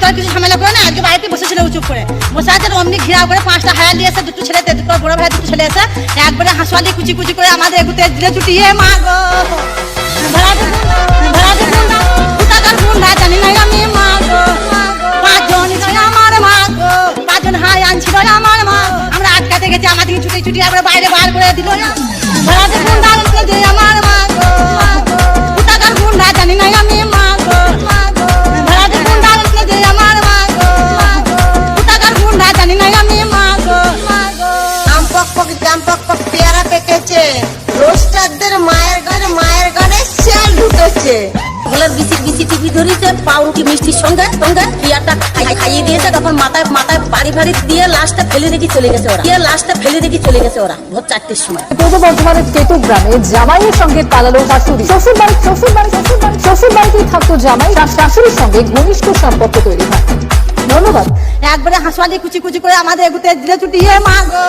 তো আর কিছু ঝামেলা করে না, আজকে বাড়িতে বসেছিল চুপ করে। বসে আছে অমনি ঘিরাও করে পাঁচটা হায়ার নিয়ে এসে, দুটো ছেলে দুটো বড় ভাই দুটো ছেলে এসে একবারে হাঁসওয়ালি কুচি কুচি করে আমাদের এগুতে দিলে ছুটিয়ে মা গো। আমি, মা গো। আমার, মা গো। পাঁচজন হাই আনছিল আমার, মা আমরা আটকাতে গেছি আমাদেরকে ছুটি ছুটি আমরা বাইরে বার করে দিল ভাড়াতে আম পক পক জাম পক পক পেয়ারা পেকেছে। রোস্টারদের মায়ের ঘরে মায়ের ঘরে শিয়াল ঢুকেছে। টিভি পাউরুটি মিষ্টির সঙ্গে সঙ্গে বিয়ারটা খাই- খাইয়ে দিয়েছে, তখন মাথায় মাথায় বাড়ি দিয়ে লাশটা ফেলে রেখে চলে গেছে ওরা। দিয়ে লাশটা ফেলে রেখে চলে গেছে ওরা, ভোর চারটের সময়। পূর্ব বর্ধমানের টেটু গ্রামে জামাইয়ের সঙ্গে পালালো শাশুড়ি শ্বশুর বাড়ি শ্বশুর বাড়ি শ্বশুর বাড়ি শ্বশুর বাড়িতেই থাকতো জামাই শাশুড়ির সঙ্গে ঘনিষ্ঠ সম্পর্ক তৈরি হয়। ধন্যবাদ। একবারে হাঁসওয়ালি কুচি কুচি করে আমাদের এগুতে দিলে ছুটি মা গো।